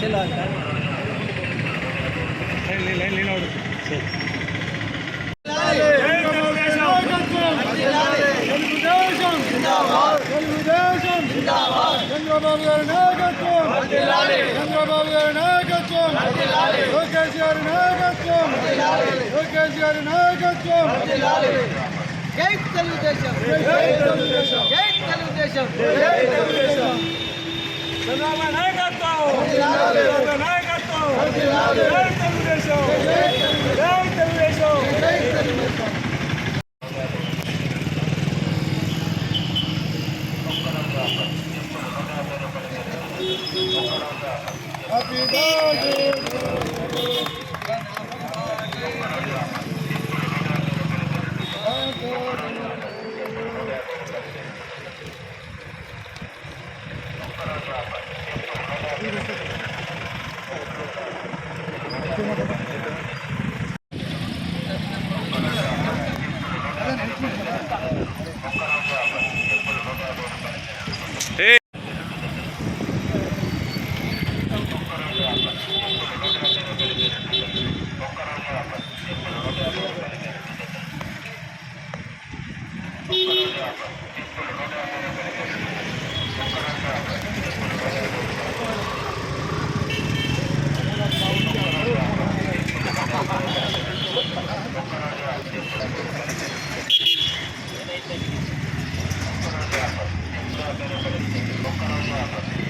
चलो line line line और చంద్రబాబు గారి నాయకత్వం చంద్రబాబు గారి నాయకత్వం లోకేష్ గారి నాయకత్వం లోకేష్ గారి నాయకత్వం జై తెలుగుదేశం. జై తెలుగుదేశం. జై తెలుగుదేశం. చంద్రబాబు నాయకత్వం చంద్రబాబు నాయకత్వం జై తెలుగుదేశం! జై తెలుగుదేశం! Thank you.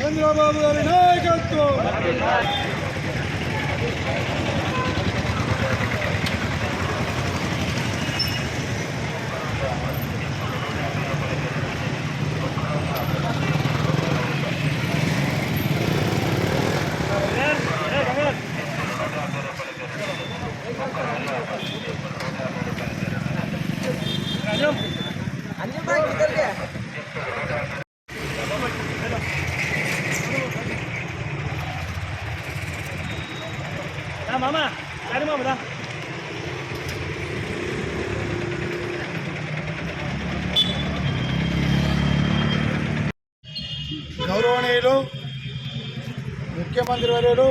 చంద్రబాబు గారి నాయకత్వం. ఏ బాగా మామ. సరే మామ రా. గౌరవనీయులు ముఖ్యమంత్రి వర్యులు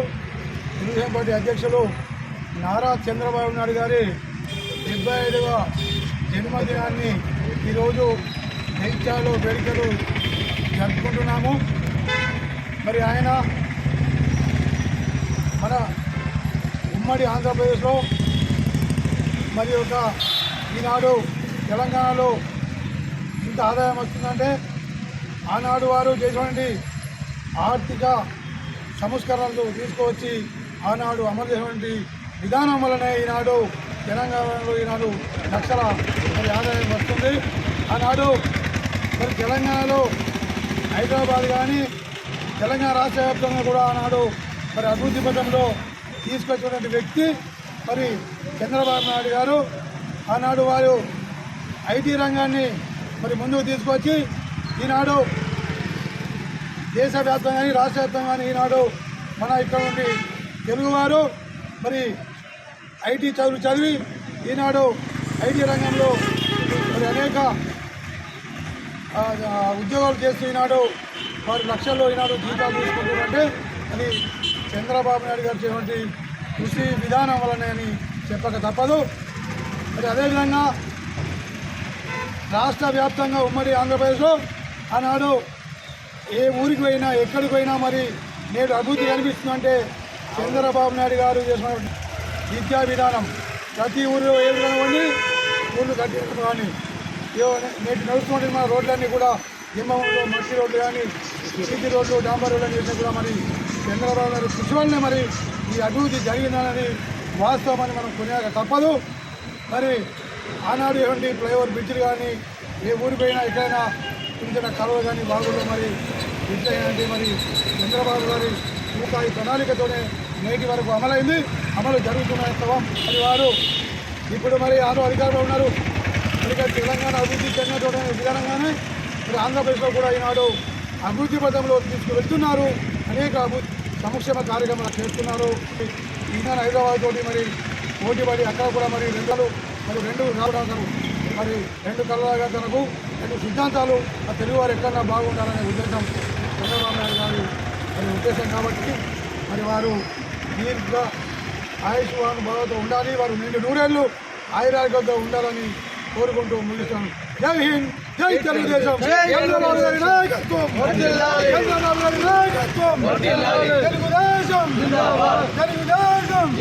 తెలుగుదేశం పార్టీ అధ్యక్షులు నారా చంద్రబాబు నాయుడు గారి డెబ్బై ఐదవ జన్మదినాన్ని ఈరోజు జైత్యాలు వేడుకలు జరుపుకుంటున్నాము. మరి ఆయన మన ఉమ్మడి ఆంధ్రప్రదేశ్లో మరి ఒక ఈనాడు తెలంగాణలో ఇంత ఆదాయం వస్తుందంటే ఆనాడు వారు చేసినటువంటి ఆర్థిక సంస్కరణలు తీసుకువచ్చి ఆనాడు అమలు చేసినటువంటి విధానం వల్లనే ఈనాడు తెలంగాణలో ఈనాడు లక్షల మరి ఆదాయం వస్తుంది. ఆనాడు మరి తెలంగాణలో హైదరాబాద్ కానీ తెలంగాణ రాష్ట్ర వ్యాప్తంగా కూడా ఆనాడు మరి అభివృద్ధి పథంలో తీసుకొచ్చినటువంటి వ్యక్తి మరి చంద్రబాబు నాయుడు గారు ఆనాడు వారు ఐటీ రంగాన్ని మరి ముందుకు తీసుకొచ్చి ఈనాడు దేశవ్యాప్తంగా కానీ రాష్ట్ర వ్యాప్తంగా కానీ ఈనాడు మన ఇక్కడ నుండి తెలుగువారు మరి ఐటీ చదువులు చదివి ఈనాడు ఐటీ రంగంలో మరి అనేక ఉద్యోగాలు చేస్తూ ఈనాడు వారి లక్షల్లో ఈనాడు జీతాలు తీసుకుంటున్నారంటే అది చంద్రబాబు నాయుడు గారు చేసినటువంటి కృషి విధానం వలనే అని చెప్పక తప్పదు. మరి అదేవిధంగా రాష్ట్ర వ్యాప్తంగా ఉమ్మడి ఆంధ్రప్రదేశ్లో ఆనాడు ఏ ఊరికి పోయినా ఎక్కడికి పోయినా మరి నేడు అభివృద్ధి కనిపిస్తుందంటే చంద్రబాబు నాయుడు గారు చేసిన విద్యా విధానం. ప్రతి ఊరిలో ఏదైనా ఉండి ఊళ్ళు కట్టించడం కానీ ఏవో నేటి నడుస్తున్నటువంటి మన రోడ్లన్నీ కూడా హిమవంలో మట్టి రోడ్లు కానీ సిటీ రోడ్లు డాంబర్ రోడ్లు చేసినా కూడా మరి చంద్రబాబు గారు కృషి వల్లనే మరి ఈ అభివృద్ధి జరిగిందని వాస్తవమని మనం కొనేక తప్పదు. మరి ఆనాడు ఏమండి ఫ్లైఓవర్ బ్రిడ్జ్లు కానీ ఏ ఊరిపోయినా ఎక్కడైనా చిన్న చిన్న కలవలు కానీ బాగులో మరి బ్రిడ్జ్ మరి చంద్రబాబు గారి ఈ ప్రణాళికతోనే నేటి వరకు అమలైంది. అమలు జరుగుతున్నాయి తవం మరి వారు ఇప్పుడు మరి ఆరు అధికారులు ఉన్నారు. అందుకే తెలంగాణ అభివృద్ధి చెందినటువంటి విధానంగానే మరి ఆంధ్రప్రదేశ్లో కూడా ఈనాడు అభివృద్ధి పథంలో తీసుకువెళ్తున్నారు. అనేక అభివృద్ధి సంక్షేమ కార్యక్రమాలు చేస్తున్నారు. ఈనాడు హైదరాబాద్ తోటి మరి పోటీపడి అక్కడ కూడా మరి రెండు మరి రెండు రావడం మరి రెండు కళ్ళగా తనకు రెండు సిద్ధాంతాలు ఆ తెలుగువారు ఎక్కడన్నా బాగుండాలనే ఉద్దేశం చంద్రబాబు నాయుడు గారి మరి ఉద్దేశం కాబట్టి మరి వారు దీర్ఘ వారు బాగా ఉండాలి. వారు నిండు నూరేళ్ళు ఆయురారోగ్యంతో ఉండాలని కోరుకుంటూ ముగిస్తాను. జై హింద్ జై తెలుగుదేశం. చంద్రబాబు గారి నాయకత్వం. చంద్రబాబు గారి నాయకత్వం. తెలుగుదేశం. తెలుగుదేశం.